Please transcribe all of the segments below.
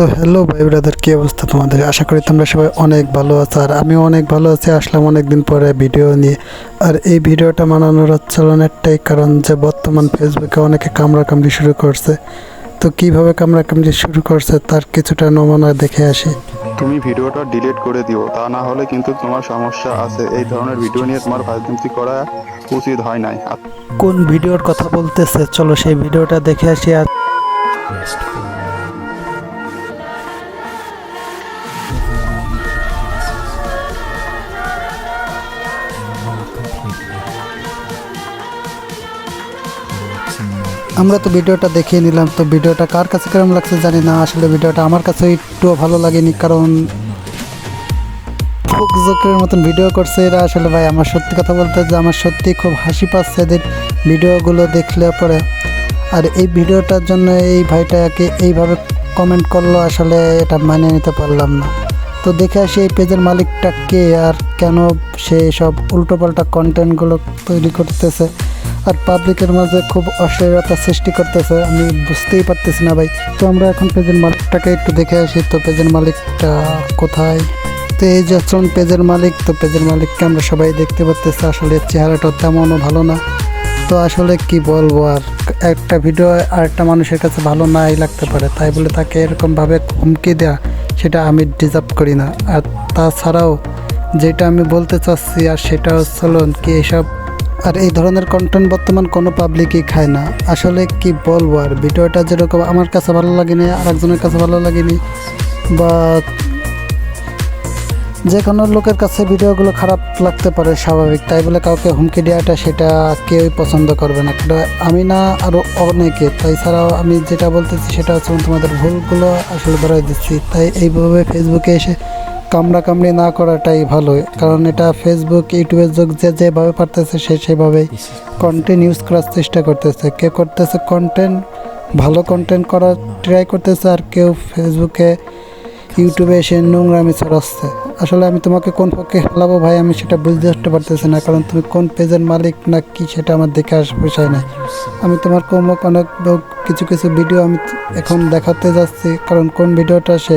তো হ্যালো ভাই ব্রাদার কী অবস্থা তোমাদের? আশা করি তোমরা সবাই অনেক ভালো আছো আর আমি অনেক ভালো আছি আসলাম অনেক দিন পরে ভিডিও নিয়ে। আর এই ভিডিওটা মানানোর হচ্ছে একটাই কারণ যে বর্তমান ফেসবুকে অনেকে কামড়াকামড়ি শুরু করছে। তো কীভাবে কীভাবে কামড়াকামড়ি শুরু করছে তার কিছুটা নমুনা দেখে আসি। তুমি ভিডিওটা ডিলিট করে দিও তা না হলে কিন্তু তোমার সমস্যা আছে। এই ধরনের ভিডিও নিয়ে তোমার ফাইলটি করা উচিত হয় নাই। আর কোন ভিডিওর কথা বলতেছে চলো সেই ভিডিওটা দেখে আসি আর আমরা তো ভিডিওটা দেখিয়ে নিলাম, তো ভিডিওটা কার কাছে কেমন লাগছে জানি না, আসলে ভিডিওটা আমার কাছে একটুও ভালো লাগেনি, কারণ জোকের মতন ভিডিও করছে এরা। আসলে ভাই, আমার সত্যি কথা বলতে যে আমার সত্যি খুব হাসি পাচ্ছে এদের ভিডিওগুলো দেখলে পরে। আর এই ভিডিওটার জন্য এই ভাইটাকে এইভাবে কমেন্ট করল, আসলে এটা মানিয়ে নিতে পারলাম না। তো দেখে আসি এই পেজের মালিকটা কে আর কেন সে সব উল্টোপাল্টা কন্টেন্টগুলো তৈরি করতেছে। আর পাবলিকের মাঝে খুব অশ্লীলতা সৃষ্টি করতেছে, আমি বুঝতেই পারতেছি না ভাই। তো আমরা এখন পেজের মালিকটাকে একটু দেখে আসি, তো পেজের মালিকটা কোথায়? তো এই যে হচ্ছেন পেজের মালিক, তো পেজের মালিককে আমরা সবাই দেখতে পাচ্তেছি আসলে চেহারাটা তেমনও ভালো না। তো আসলে কি বলব আর, একটা ভিডিও আরেকটা মানুষের কাছে ভালো নাই লাগতে পারে, তাই বলে তাকে এরকমভাবে হুমকি দেওয়া সেটা আমি ডিজার্ভ করি না। আর তাছাড়াও যেটা আমি বলতে চাচ্ছি আর সেটা হচ্ছিল কি এসব আর এই ধরনের কন্টেন্ট বর্তমান কোনো পাবলিকই খায় না। আসলে কি বলব আর, ভিডিওটা যেরকম আমার কাছে ভালো লাগেনি, আরেকজনের কাছে ভালো লাগেনি, বা যে কোনো লোকের কাছে ভিডিওগুলো খারাপ লাগতে পারে স্বাভাবিক, তাই বলে কাউকে হুমকি দেওয়াটা সেটা কেউই পছন্দ করবে না। আমি না আরও অনেকে, তাই ছাড়াও আমি যেটা বলতেছি সেটা হচ্ছে তোমাদের ভুলগুলো আসলে ধরাই দিচ্ছি। তাই এইভাবে ফেসবুকে এসে কামড়া কামড়ি না করাটাই ভালো কারণ এটা ফেসবুক ইউটিউবের যুগ যে যেভাবে পারতেছে সে সেভাবেই কন্টেন্ট ইউজ করার চেষ্টা করতেছে। কে করতেছে কন্টেন্ট ভালো কন্টেন্ট করার ট্রাই করতেছে আর কেউ ফেসবুকে ইউটিউবে এসে নোংরামি ছড়াচ্ছে। আসলে আমি তোমাকে কোন পক্ষে হেলাবো ভাই আমি সেটা বুঝতে আসতে পারতেছি না কারণ তুমি কোন পেজের মালিক না কি সেটা আমার দেখে আসার বিষয় নাই। আমি তোমার কোনো অনেক কিছু কিছু ভিডিও আমি এখন দেখাতে যাচ্ছি কারণ কোন ভিডিওটা সে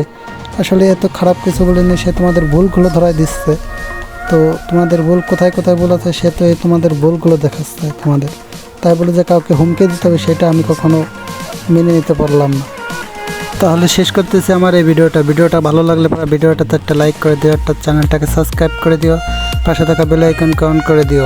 আসলে এত খারাপ কিছু বলেনি, সে তোমাদের ভুলগুলো ধরাই দিচ্ছে। তো তোমাদের ভুল কোথায় কোথায় ভুল আছে, সে তো এই তোমাদের ভুলগুলো দেখাচ্ছে তোমাদের। তাই বলে যে কাউকে হুমকি দিতে হবে, সেটা আমি কখনো মেনে নিতে পারলাম না। তাহলে শেষ করতেছি আমার এই ভিডিওটা। ভিডিওটা ভালো লাগলে পরে ভিডিওটাতে একটা লাইক করে দিও, একটা চ্যানেলটাকে সাবস্ক্রাইব করে দিও, পাশে থাকা বেল আইকন কাউন্ট করে দিও।